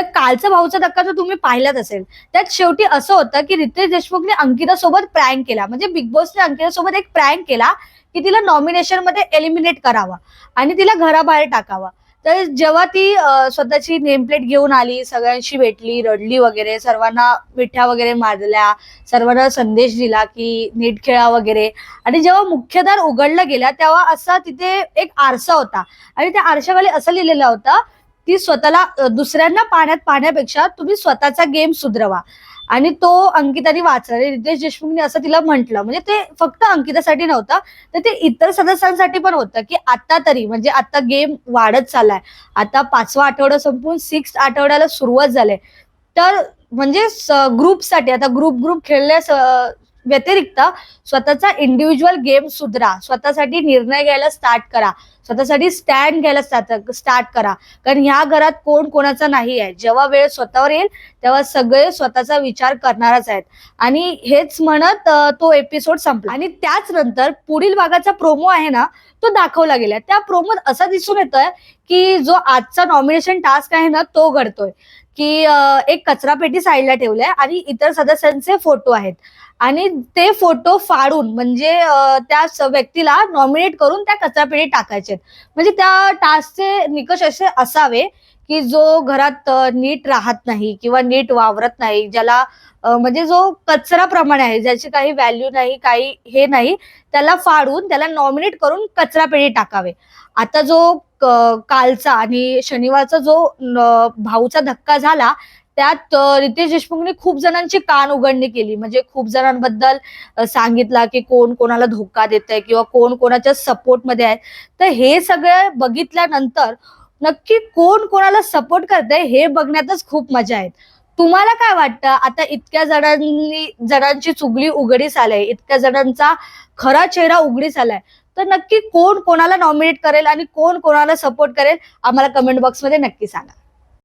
तर कालचा भाऊचा धक्का जर तुम्ही पाहिलाच असेल. त्यात शेवटी असं होतं की रितेश देशमुखने अंकिता सोबत प्रँक केला. म्हणजे बिग बॉसने अंकिता सोबत एक प्रँक केला की तिला नॉमिनेशनमध्ये एलिमिनेट करावा आणि तिला घराबाहेर टाकावा. तर जेव्हा ती स्वतःची नेम प्लेट घेऊन आली सगळ्यांशी भेटली रडली वगैरे सर्वांना मिठ्या वगैरे मारल्या सर्वांना संदेश दिला की नीट खेळा वगैरे. आणि जेव्हा मुख्यधार उघडला गेला तेव्हा असा तिथे एक आरसा होता. आणि त्या आरशाखाली असं लिहिलेलं होतं ती स्वतःला दुसऱ्यांना पाण्यात पाहण्यापेक्षा तुम्ही स्वतःचा गेम सुधरवा. आणि तो अंकिताने वाचला. रितेश देशमुखने असं तिला म्हटलं. म्हणजे ते फक्त अंकितासाठी नव्हतं तर ते इतर सदस्यांसाठी पण होतं की आता तरी म्हणजे आता गेम वाढत चाललाय. आता पाचवा आठवडा संपून सिक्स आठवड्याला सुरुवात झाली तर म्हणजे ग्रुपसाठी आता ग्रुप ग्रुप खेळल्या व्यतिरिक्त स्वतःचा इंडिव्हिज्युअल गेम सुधरा. स्वतःसाठी निर्णय घ्यायला स्टार्ट करा. स्वतःसाठी स्टँड घ्यायला स्टार्ट करा. कारण ह्या घरात कोण कोणाचा नाही आहे. जेव्हा वेळ स्वतःवर येईल तेव्हा सगळे स्वतःचा विचार करणारच आहेत. आणि हेच म्हणत तो एपिसोड संपला. आणि त्याच नंतर पुढील भागाचा प्रोमो आहे ना तो दाखवला गेला. त्या प्रोमोत असं दिसून येतोय की जो आजचा नॉमिनेशन टास्क आहे ना तो घडतोय. की एक कचरा पेटी साईडला ठेवलाय आणि इतर सदस्यांचे फोटो आहेत. आणि ते फोटो फाडून म्हणजे त्या स- व्यक्तीला नॉमिनेट करून त्या कचरा पेटीत टाकायचे म्हणजे त्या टास्कचे निकष असे असावे की जो घरात नीट राहत नाही किंवा नीट वावरत नाही ज्याला म्हणजे जो कचरा प्रमाण आहे ज्याची काही व्हॅल्यू नाही काही हे नाही त्याला फाडून त्याला नॉमिनेट करून कचरा पेटी टाकावे. आता जो कालचा आणि शनिवारचा जो भाऊचा धक्का झाला त्यात रितेश देशमुखने खूप जणांची कान उघडणी केली. म्हणजे खूप जणांबद्दल सांगितला की कोण कोणाला धोका देत आहे किंवा कोण कोणाच्या सपोर्टमध्ये आहे. तर हे सगळं बघितल्यानंतर नक्की कोण कोणाला सपोर्ट करतंय हे बघण्यातच खूप मजा आहे तुम्हाला काय वाटतं? आता इतक्या जणांनी जणांची चुगली उघडीस आलाय. इतक्या जणांचा खरा चेहरा उघडीस आलाय. तर नक्की कोण कोणाला नॉमिनेट करेल आणि कोण कोणाला सपोर्ट करेल? आम्हाला कमेंट बॉक्समध्ये नक्की सांगा.